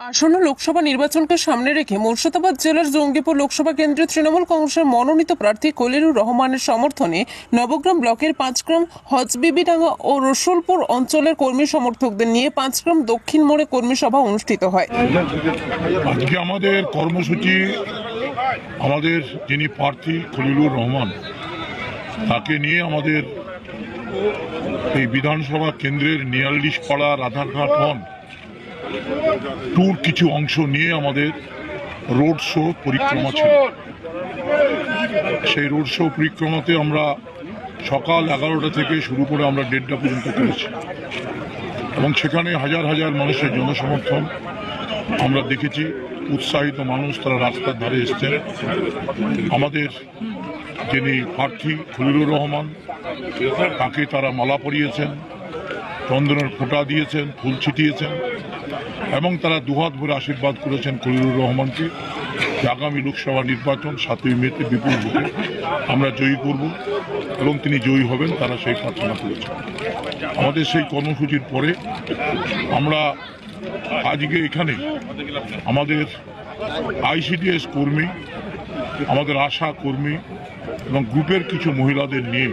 আসন্ন লোকসভা নির্বাচনকে সামনে রেখে মুর্শিদাবাদ জেলার জঙ্গিপুর লোকসভা কেন্দ্রে তৃণমূল কংগ্রেসের মনোনীত প্রার্থী কলিরুর রহমানের সমর্থনে নবগ্রাম ব্লকের পাঁচগ্রাম, হজবিবিডাঙ্গা ও রসুলপুর অঞ্চলের কর্মী সমর্থকদের নিয়ে পাঁচগ্রাম দক্ষিণ মোড়ে কর্মী সভা অনুষ্ঠিত হয়। আজকে আমাদের কর্মসূচি, আমাদের যিনি প্রার্থী খলিলুর রহমান, তাকে নিয়ে আমাদের এই বিধানসভা কেন্দ্রের নিয়ালিশ পাড়া রাধারঘাট হন ট্যুর কিছু অংশ নিয়ে আমাদের রোড শো পরিক্রমা ছিল। সেই রোড শো পরিক্রমাতে আমরা সকাল এগারোটা থেকে শুরু করে আমরা দেড়টা পর্যন্ত করেছি। এবং সেখানে হাজার হাজার মানুষের জনসমর্থন আমরা দেখেছি। উৎসাহিত মানুষ তারা রাস্তার ধারে এসছেন। আমাদের যিনি প্রার্থী খলিলুর রহমান, তাকে তারা মালা পরিয়েছেন। চন্দনের ফোঁটা দিয়েছেন, ফুল ছিটিয়েছেন এবং তারা দুহাত ভরে আশীর্বাদ করেছেন খলিলুর রহমানকে যে আগামী লোকসভা নির্বাচন সাতই মেতে বিপুল ভোটে আমরা জয়ী করব এবং তিনি জয়ী হবেন, তারা সেই প্রার্থনা করেছেন। আমাদের সেই কর্মসূচির পরে আমরা আজকে এখানে আমাদের আইসিডিএস কর্মী, আমাদের আশা কর্মী এবং গ্রুপের কিছু মহিলাদের নিয়ে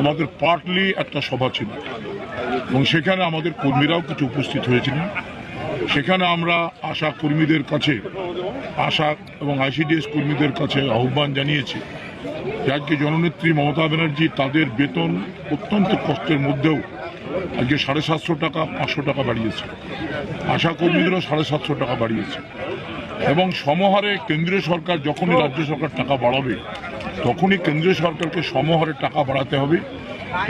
আমাদের পার্টলি একটা সভা ছিল। এবং সেখানে আমাদের কর্মীরাও কিছু উপস্থিত হয়েছিলেন। সেখানে আমরা আশা কর্মীদের কাছে, আশা এবং আইসিডিএস কর্মীদের কাছে আহ্বান জানিয়েছি আজকে জননেত্রী মমতা ব্যানার্জি তাদের বেতন অত্যন্ত কষ্টের মধ্যেও আজকে সাড়ে সাতশো টাকা, পাঁচশো টাকা বাড়িয়েছে। আশা কর্মীদেরও সাড়ে সাতশো টাকা বাড়িয়েছে। এবং সমহারে কেন্দ্রীয় সরকার যখনই রাজ্য সরকার টাকা বাড়াবে, তখনই কেন্দ্রীয় সরকারকে সমহারে টাকা বাড়াতে হবে।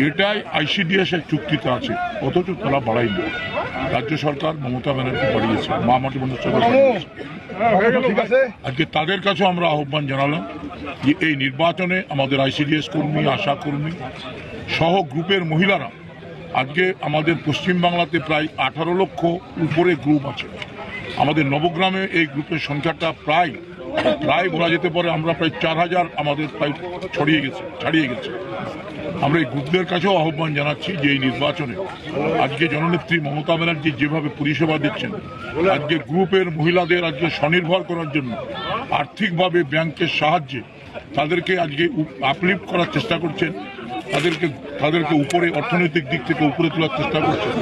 এটাই আইসিডিএস এর চুক্তিতে আছে, অথচ তারা বাড়ায়নি রাজ্য সরকার মমতা ব্যানার্জি বাড়িয়েছে মা মাটি আজকে তাদের কাছে আমরা আহ্বান জানালাম যে এই নির্বাচনে আমাদের আইসিডিএস কর্মী, আশা কর্মী সহ গ্রুপের মহিলারা, আজকে আমাদের পশ্চিমবাংলাতে প্রায় আঠারো লক্ষ উপরে গ্রুপ আছে। আমাদের নবগ্রামে এই গ্রুপের সংখ্যাটা প্রায় প্রায় বলা যেতে পারে আমরা প্রায় চার হাজার আমাদের প্রায় ছড়িয়ে গেছে, ছাড়িয়ে গেছে। আমরা এই গ্রুপদের কাছেও আহ্বান জানাচ্ছি যে এই নির্বাচনে আজকে জননেত্রী মমতা ব্যানার্জি যেভাবে পরিষেবা দিচ্ছেন, আজকে গ্রুপের মহিলাদের আজকে স্বনির্ভর করার জন্য আর্থিকভাবে ব্যাংকের সাহায্যে তাদেরকে আজকে আপলিফ্ট করার চেষ্টা করছেন, তাদেরকে তাদেরকে উপরে অর্থনৈতিক দিক থেকে উপরে তোলার চেষ্টা করছেন।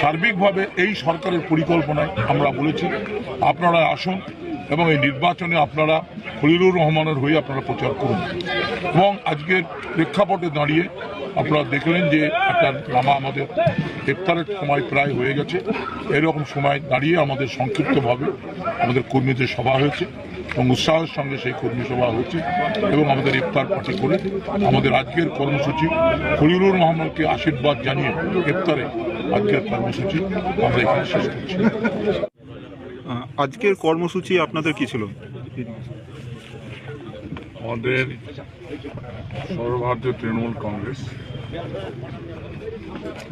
সার্বিকভাবে এই সরকারের পরিকল্পনায় আমরা বলেছি, আপনারা আসুন এবং এই নির্বাচনে আপনারা খলিলুর রহমানের হয়ে আপনারা প্রচার করুন। এবং আজকের প্রেক্ষাপটে দাঁড়িয়ে আপনারা দেখলেন যে একটা নামা আমাদের ইফতারের সময় প্রায় হয়ে গেছে। এরকম সময় দাঁড়িয়ে আমাদের সংক্ষিপ্তভাবে আমাদের কর্মীদের সভা হয়েছে এবং উৎসাহের সঙ্গে সেই কর্মী সভা হচ্ছে এবং আমাদের ইফতার পার্টি করে আমাদের আজকের কর্মসূচি খলিলুর রহমানকে আশীর্বাদ জানিয়ে ইফতারে আজকের কর্মসূচি আমরা এখানে শেষ করছি। আজকের কর্মসূচি আপনাদের কি ছিল? আমাদের সর্বভারতীয় তৃণমূল কংগ্রেস,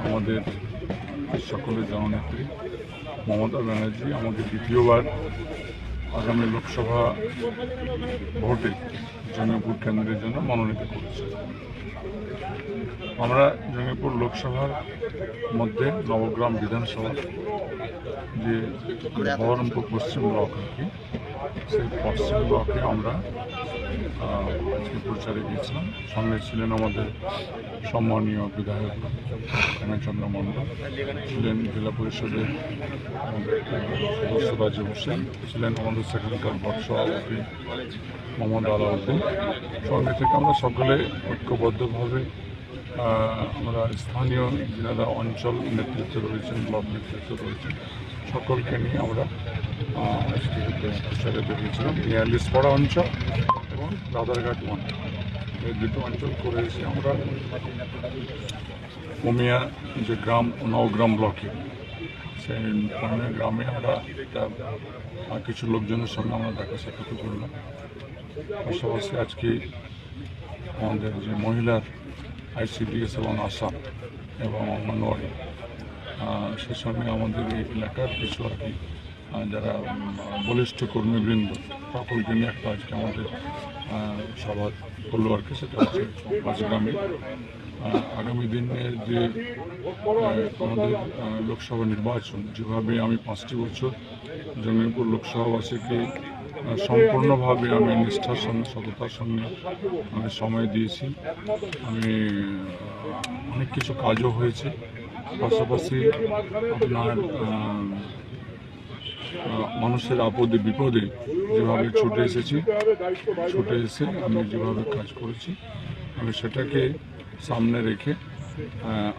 আমাদের সকলের জননেত্রী মমতা ব্যানার্জি আমাকে দ্বিতীয়বার আগামী লোকসভা ভোটে জঙ্গিপুর কেন্দ্রের জন্য মনোনীত করেছে। আমরা জঙ্গিপুর লোকসভার মধ্যে নবগ্রাম বিধানসভা যে বহরমপুর পশ্চিম ব্লক আর কি সেই ব্লকে আমরা আজকে প্রচারে গিয়েছিলাম। সঙ্গে ছিলেন আমাদের সম্মানীয় বিধায়ক হেমেচন্দ্র মণ্ডল, ছিলেন জেলা পরিষদের সদস্য রাজীব হোসেন, ছিলেন আমাদের সেখানকার ব্লক সভাপতি মোহাম্মদ আলাউদ্দিন। সঙ্গে থেকে আমরা সকলে ঐক্যবদ্ধভাবে আমরা স্থানীয় যারা অঞ্চল নেতৃত্ব রয়েছেন, ব্লক নেতৃত্ব রয়েছেন, সকলকে নিয়ে আমরা প্রচারে বেরিয়েছিলাম। ইয়ারলিসপাড়া অঞ্চল এবং রাধারঘাট ওয়ান। এই দুটো অঞ্চল করে এসে আমরা উমিয়া যে গ্রাম, নওগ্রাম ব্লকে, সেই কমিয়া গ্রামে আমরা কিছু লোকজনের সঙ্গে আমরা দেখা সাক্ষাৎ করলাম। পাশাপাশি আজকে আমাদের যে মহিলার আইসিডিএস এবং আশা এবং অঙ্গনওয়াড়ি। সে সঙ্গে আমাদের এই এলাকার কিছু আর কি যারা বলিষ্ঠ কর্মীবৃন্দ, সকলকে নিয়ে একটা আজকে আমাদের সভা করল আর কি, সেটা হচ্ছে পাঁচগ্রামে আগামী দিনে যে আমাদের লোকসভা নির্বাচন, যেভাবে আমি পাঁচটি বছর জঙ্গিপুর লোকসভাবাসীকে সম্পূর্ণভাবে আমি নিষ্ঠার সঙ্গে সততার সঙ্গে আমি সময় দিয়েছি। আমি অনেক কিছু কাজও হয়েছে। পাশাপাশি আপনার মানুষের আপদে বিপদে যেভাবে ছুটে এসেছি ছুটে এসে আমি যেভাবে কাজ করেছি আমি সেটাকে সামনে রেখে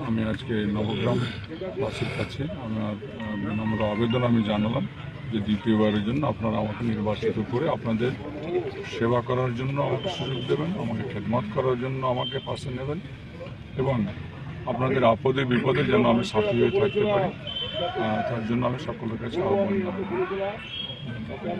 আমি আজকে নবগ্রামবাসীর কাছে আমার আহ, বিনম্র আবেদন আমি জানালাম। যে দ্বিতীয়বারের জন্য আপনারা আমাকে নির্বাচিত করে আপনাদের সেবা করার জন্য আমাকে সুযোগ দেবেন, আমাকে খেদমত করার জন্য আমাকে পাশে নেবেন এবং আপনাদের আপদে বিপদে যেন আমি সাথী হয়ে থাকতে পারি। তার জন্য আমি সকলের কাছে আহ্বান